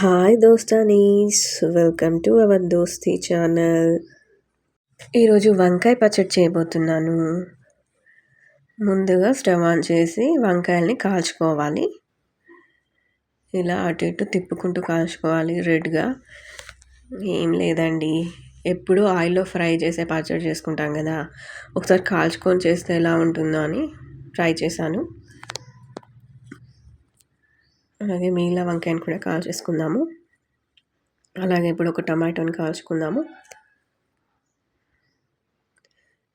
Hi దోస్తానీస్ welcome to our Dosti channel ఈరోజు వంకాయ పచ్చడి చేయబోతున్నాను. ముందుగా స్టవ్ ఆన్ చేసి వంకాయల్ని కాల్చుకోవాలి. ఇలా అటు ఇటు తిప్పుకుంటూ కాల్చుకోవాలి రెడ్గా. ఏం లేదండి. ఎప్పుడు ఆయిల్లో ఫ్రై చేసే పచ్చడి చేసుకుంటాం కదా. ఒకసారి కాల్చుకొని చేస్తే ఎలా ఉంటుందో అని ట్రై చేశాను. అలాగే మిగిలిన వంకాయని కూడా కాల్చేసుకుందాము. అలాగే ఇప్పుడు ఒక టమాటోని కాల్చుకుందాము.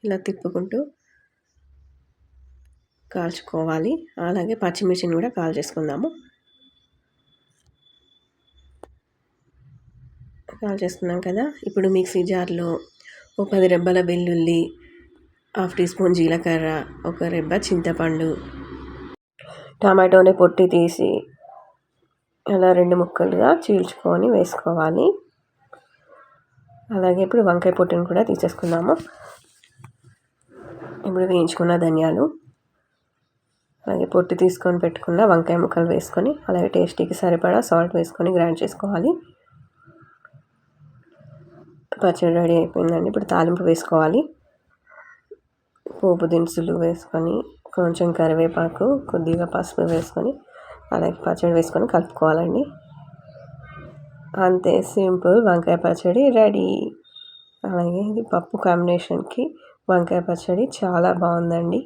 ఇలా తిప్పుకుంటూ కాల్చుకోవాలి. అలాగే పచ్చిమిర్చిని కూడా కాల్చేసుకుందాము. కాల్చేసుకున్నాం కదా. ఇప్పుడు మిక్సీ జార్లో ఒక పది రెబ్బల వెల్లుల్లి హాఫ్ టీ స్పూన్ జీలకర్ర ఒక రెబ్బ చింతపండు టమాటోని పొట్టి తీసి అలా రెండు ముక్కలుగా చీల్చుకొని వేసుకోవాలి. అలాగే ఇప్పుడు వంకాయ పొట్టును కూడా తీసేసుకుందాము. ఇప్పుడు వేయించుకున్న ధనియాలు అలాగే పొట్టు తీసుకొని పెట్టుకున్న వంకాయ ముక్కలు వేసుకొని అలాగే టేస్టీకి సరిపడా సాల్ట్ వేసుకొని గ్రైండ్ చేసుకోవాలి. పచ్చడి రెడీ అయిపోయిందండి. ఇప్పుడు తాలింపు వేసుకోవాలి. పోపు దినుసులు వేసుకొని కొంచెం కరివేపాకు కొద్దిగా పసుపు వేసుకొని అలాగే పచ్చడి వేసుకొని కలుపుకోవాలండి. అంతే సింపుల్ వంకాయ పచ్చడి రెడీ. అలాగే ఇది పప్పు కాంబినేషన్కి వంకాయ పచ్చడి చాలా బాగుందండి.